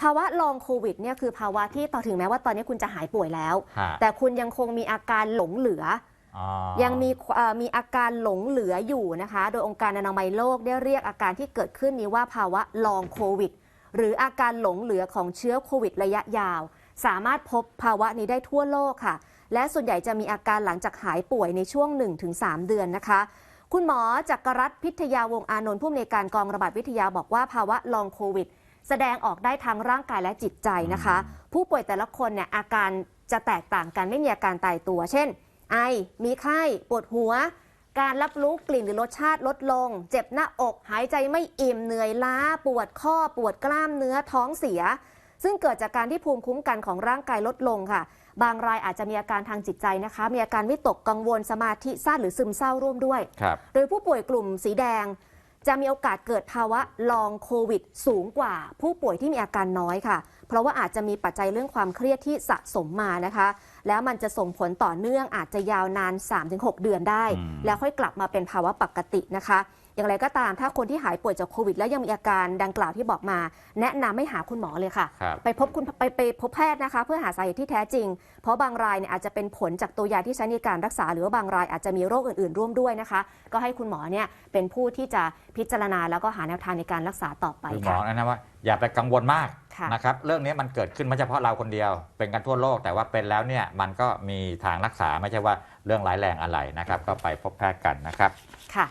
ภาวะลองโควิดเนี่ยคือภาวะที่ต่อถึงแม้ว่าตอนนี้คุณจะหายป่วยแล้ว ฮะ แต่คุณยังคงมีอาการหลงเหลือ อ๋อ ยังมีเอ่อมีอาการหลงเหลืออยู่นะคะ โดยองค์การอนามัยโลกได้เรียกอาการที่เกิดขึ้นนี้ว่าภาวะลองโควิด หรืออาการหลงเหลือของเชื้อโควิดระยะยาว สามารถพบภาวะนี้ได้ทั่วโลกค่ะ และส่วนใหญ่จะมีอาการหลังจากหายป่วยในช่วง 1-3 เดือนนะคะ คุณหมอจักรรัตน์พิทยาวงศ์อานนท์ผู้อำนวยการกองระบาดวิทยาบอกว่าภาวะลองโควิด แสดงออกได้ทั้งร่างกายและจิตใจนะคะ ผู้ป่วยแต่ละคนเนี่ยอาการจะแตกต่างกันไม่มีอาการตายตัว เช่น ไอ มีไข้ ปวดหัว การรับรู้กลิ่นหรือรสชาติลดลง เจ็บหน้าอก หายใจไม่อิ่มเหนื่อยล้า ปวดข้อปวดกล้ามเนื้อท้องเสีย ซึ่งเกิดจากการที่ภูมิคุ้มกันของร่างกายลดลงค่ะ บางรายอาจจะมีอาการทางจิตใจนะคะ มีอาการวิตกกังวลสมาธิสั้นหรือซึมเศร้าร่วมด้วยครับโดยผู้ป่วยกลุ่มสีแดง จะมีโอกาสเกิดภาวะลองโควิด สูงกว่าผู้ป่วยที่มีอาการน้อยค่ะ เพราะว่าอาจจะมีปัจจัยเรื่องความเครียดที่สะสมมานะคะ แล้วมันจะส่งผลต่อเนื่องอาจจะยาวนาน 3-6 เดือนได้อืมแล้วค่อยกลับมาเป็นภาวะปกตินะคะ อย่างไรก็ตามถ้าคนที่หายป่วยจากโควิด แล้วยังมีอาการดังกล่าวที่บอกมา แนะนำให้หาคุณหมอเลยค่ะครับไปพบคุณไปไปพบแพทย์นะคะ เพื่อหาสาเหตุที่แท้จริง เพราะบางรายเนี่ยอาจจะเป็นผลจากตัวยาที่ใช้ในการรักษา หรือว่าบางรายอาจจะมีโรคอื่นๆ ร่วมด้วยนะคะ ก็ให้คุณหมอเนี่ยเป็นผู้ที่จะพิจารณาแล้วก็หาแนวทางในการรักษาต่อไปคือหมอค่ะนะว่าอย่าไปกังวลมากค่ะนะครับเรื่องนี้มันเกิดขึ้นไม่เฉพาะเราคนเดียว เป็นกันทั่วโลกแต่ว่าเป็นแล้วเนี่ยมันก็มีทางรักษาไม่ใช่ว่าเรื่องร้ายแรงอะไรนะครับ ก็ไปพบแพทย์กันนะครับค่ะ